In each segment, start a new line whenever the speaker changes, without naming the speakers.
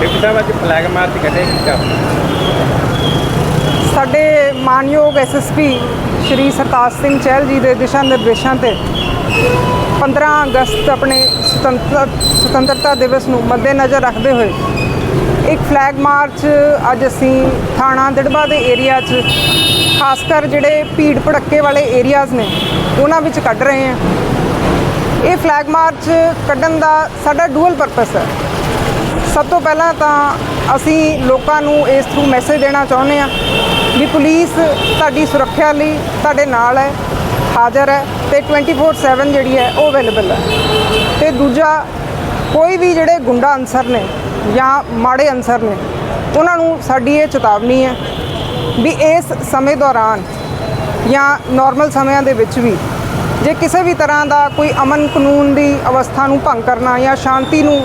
DC ਸਾਹਿਬ ਅੱਜ flag March ਕੱਢਿਆ ਕੀ ਕਰ
ਸਾਡੇ ਮਾਨਯੋਗ ਐਸਐਸਪੀ ਸ਼੍ਰੀ ਸਰਤਾਜ ਸਿੰਘ ਚਹਿਲ ਜੀ ਦੇ ਦਿਸ਼ਾ ਨਿਰਦੇਸ਼ਾਂ ਤੇ 15 ਅਗਸਤ ਆਪਣੇ ਸੁਤੰਤਰ, ਸੁਤੰਤਰਤਾ ਦਿਵਸ ਨੂੰ ਮੱਦੇਨਜ਼ਰ ਰੱਖਦੇ ਹੋਏ ਇੱਕ ਫਲੈਗ ਮਾਰਚ ਅੱਜ ਅਸੀਂ ਥਾਣਾ ਦਿੜਬਾ ਦੇ ਏਰੀਆ 'ਚ ਖਾਸ ਕਰ ਜਿਹੜੇ ਭੀੜ ਭੜੱਕੇ ਵਾਲੇ ਏਰੀਆਜ਼ ਨੇ, ਉਹਨਾਂ ਵਿੱਚ ਕੱਢ ਰਹੇ ਹਾਂ। ਇਹ ਫਲੈਗ ਮਾਰਚ ਕੱਢਣ ਦਾ ਸਾਡਾ ਡੂਅਲ ਪਰਪਸ ਹੈ। ਸਭ ਤੋਂ ਪਹਿਲਾਂ ਤਾਂ ਅਸੀਂ ਲੋਕਾਂ ਨੂੰ ਇਸ ਥਰੂ ਮੈਸੇਜ ਦੇਣਾ ਚਾਹੁੰਦੇ ਹਾਂ ਵੀ ਪੁਲਿਸ ਤੁਹਾਡੀ ਸੁਰੱਖਿਆ ਲਈ ਤੁਹਾਡੇ ਨਾਲ ਹੈ, ਹਾਜ਼ਰ ਹੈ ਤੇ 24/7 ਜਿਹੜੀ ਹੈ ਉਹ ਅਵੇਲੇਬਲ ਹੈ। ਤੇ ਦੂਜਾ, ਕੋਈ ਵੀ ਜਿਹੜੇ ਗੁੰਡਾ ਅਨਸਰ ਨੇ ਜਾਂ ਮਾੜੇ ਅਨਸਰ ਨੇ, ਉਹਨਾਂ ਨੂੰ ਸਾਡੀ ਇਹ ਚੇਤਾਵਨੀ ਹੈ ਵੀ ਇਸ ਸਮੇਂ ਦੌਰਾਨ ਜਾਂ ਨਾਰਮਲ ਸਮਿਆਂ ਦੇ ਵਿੱਚ ਵੀ ਜੇ ਕਿਸੇ ਵੀ ਤਰ੍ਹਾਂ ਦਾ ਕੋਈ ਅਮਨ ਕਾਨੂੰਨ ਦੀ ਅਵਸਥਾ ਨੂੰ ਭੰਗ ਕਰਨਾ ਜਾਂ ਸ਼ਾਂਤੀ ਨੂੰ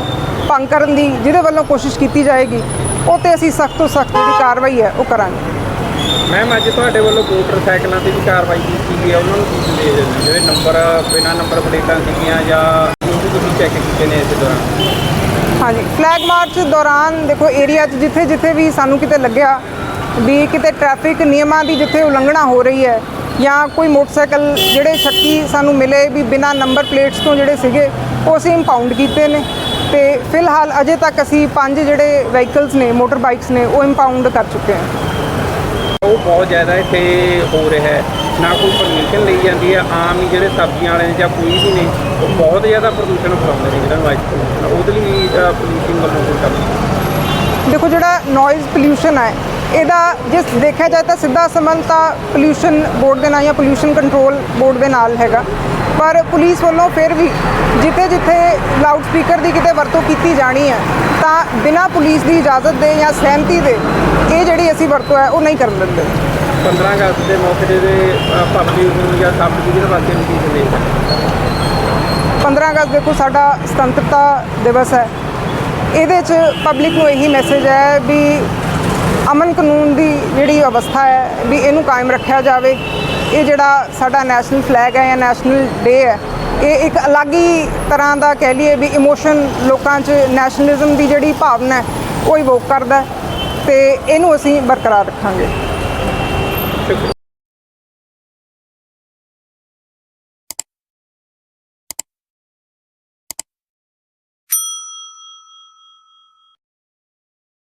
ਭੰਗ ਕਰਨ ਦੀ ਜਿਹਦੇ ਵੱਲੋਂ ਕੋਸ਼ਿਸ਼ ਕੀਤੀ ਜਾਏਗੀ ਉਹ ਤੇ ਅਸੀਂ ਸਖਤ ਤੋਂ ਸਖਤ ਜਿਹੜੀ ਕਾਰਵਾਈ ਹੈ ਉਹ ਕਰਾਂਗੇ।
ਮੈਮ ਅੱਜ ਤੁਹਾਡੇ ਵੱਲੋਂ ਮੋਟਰਸਾਈਕਲਾਂ ਤੇ ਵੀ ਕਾਰਵਾਈ ਕੀਤੀ ਗਈ ਹੈ ਉਹਨਾਂ ਨੂੰ ਕੀ ਸੰਦੇਸ਼ ਦਿੰਦੇ ਜਿਹੜੇ ਨੰਬਰ ਬਿਨਾਂ ਨੰਬਰ ਪਲੇਟਾਂ ਸੀਗੀਆਂ ਜਾਂ ਉਹ ਵੀ ਤੁਸੀਂ ਚੈੱਕ ਕੀਤੇ ਨੇ ਇਸ ਦੌਰਾਨ?
ਹਾਂਜੀ ਫਲੈਗ ਮਾਰਚ ਦੌਰਾਨ ਦੇਖੋ ਏਰੀਆ 'ਚ ਜਿੱਥੇ ਜਿੱਥੇ ਵੀ ਸਾਨੂੰ ਕਿਤੇ ਲੱਗਿਆ ਵੀ ਕਿਤੇ ਟ੍ਰੈਫਿਕ ਨਿਯਮਾਂ ਦੀ ਜਿੱਥੇ ਉਲੰਘਣਾ ਹੋ ਰਹੀ ਹੈ ਜਾਂ ਕੋਈ ਮੋਟਰਸਾਈਕਲ ਜਿਹੜੇ ਸ਼ੱਕੀ ਸਾਨੂੰ ਮਿਲੇ ਵੀ ਬਿਨਾਂ ਨੰਬਰ ਪਲੇਟਸ ਤੋਂ ਜਿਹੜੇ ਸੀਗੇ ਉਹ ਅਸੀਂ ਇੰਪਾਊਂਡ ਕੀਤੇ ਨੇ। ਤੇ ਫਿਲਹਾਲ ਅਜੇ ਤੱਕ ਅਸੀਂ ਪੰਜ ਜਿਹੜੇ ਵਹੀਕਲਸ ਨੇ ਮੋਟਰ ਬਾਈਕਸ ਨੇ ਉਹ ਇੰਪਾਊਂਡ ਕਰ ਚੁੱਕੇ ਹਾਂ।
ਉਹ ਬਹੁਤ ਜ਼ਿਆਦਾ ਇੱਥੇ ਹੋ ਰਿਹਾ ਹੈ। ਨਾ ਕੋਈ ਪਰਮਿਸ਼ਨ ਲਈ ਜਾਂਦੀ ਹੈ ਆਮ ਹੀ ਜਿਹੜੇ ਸਬਜ਼ੀਆਂ ਵਾਲੇ ਨੇ ਜਾਂ ਕੋਈ ਵੀ ਨੇ ਉਹ ਬਹੁਤ ਜ਼ਿਆਦਾ ਪ੍ਰਦੂਸ਼ਣ ਫੈਲਾਉਂਦੇ ਨੇ ਜਿਹੜਾ ਪੋਲੂਸ਼ਨ ਉਹਦੇ ਲਈ ਪੁਲਿਸਿੰਗ ਵੱਲੋਂ ਕੋਈ ਕੰਮ
ਦੇਖੋ ਜਿਹੜਾ ਨੋਇਜ਼ ਪੋਲਿਊਸ਼ਨ ਹੈ ਇਹਦਾ ਜੇ ਦੇਖਿਆ ਜਾਏ ਤਾਂ ਸਿੱਧਾ ਸੰਬੰਧ ਤਾਂ ਪੋਲਿਊਸ਼ਨ ਬੋਰਡ ਦੇ ਨਾਲ ਜਾਂ ਪੋਲਿਊਸ਼ਨ ਕੰਟਰੋਲ ਬੋਰਡ ਦੇ ਨਾਲ ਹੈਗਾ। ਪਰ ਪੁਲਿਸ ਵੱਲੋਂ ਫਿਰ ਵੀ ਜਿੱਥੇ ਜਿੱਥੇ ਲਾਊਡ ਸਪੀਕਰ ਦੀ ਕਿਤੇ ਵਰਤੋਂ ਕੀਤੀ ਜਾਣੀ ਹੈ ਤਾਂ ਬਿਨਾਂ ਪੁਲਿਸ ਦੀ ਇਜਾਜ਼ਤ ਦੇ ਜਾਂ ਸਹਿਮਤੀ ਦੇ ਇਹ ਜਿਹੜੀ ਅਸੀਂ ਵਰਤੋਂ ਹੈ ਉਹ ਨਹੀਂ ਕਰਨ ਦਿੰਦੇ।
15 ਅਗਸਤ ਦੇ ਮੌਕੇ ਤੇ ਪਬਲਿਕ ਨੂੰ ਜਾਂ ਸਬ ਡਿਵੀਜ਼ਨ ਵਾਸੀਆਂ ਨੂੰ ਕੀ ਸੰਦੇਸ਼ ਹੈ
15 ਅਗਸਤ ਦੇਖੋ ਸਾਡਾ ਸੁਤੰਤਰਤਾ ਦਿਵਸ ਹੈ। ਇਹਦੇ 'ਚ ਪਬਲਿਕ ਨੂੰ ਇਹੀ ਮੈਸੇਜ ਹੈ ਵੀ ਅਮਨ ਕਾਨੂੰਨ ਦੀ ਜਿਹੜੀ ਅਵਸਥਾ ਹੈ ਵੀ ਇਹਨੂੰ ਕਾਇਮ ਰੱਖਿਆ ਜਾਵੇ। ਇਹ ਜਿਹੜਾ ਸਾਡਾ ਨੈਸ਼ਨਲ ਫਲੈਗ ਹੈ ਜਾਂ ਨੈਸ਼ਨਲ ਡੇ ਹੈ, ਇਹ ਇੱਕ ਅਲੱਗ ਹੀ ਤਰ੍ਹਾਂ ਦਾ ਕਹਿ ਲਈਏ ਵੀ ਇਮੋਸ਼ਨ ਲੋਕਾਂ 'ਚ ਨੈਸ਼ਨਲਿਜ਼ਮ ਦੀ ਜਿਹੜੀ ਭਾਵਨਾ ਹੈ, ਉਹ ਇਵੋਕ ਕਰਦਾ ਹੈ ਤੇ ਇਹਨੂੰ ਅਸੀਂ ਬਰਕਰਾਰ ਰੱਖਾਂਗੇ।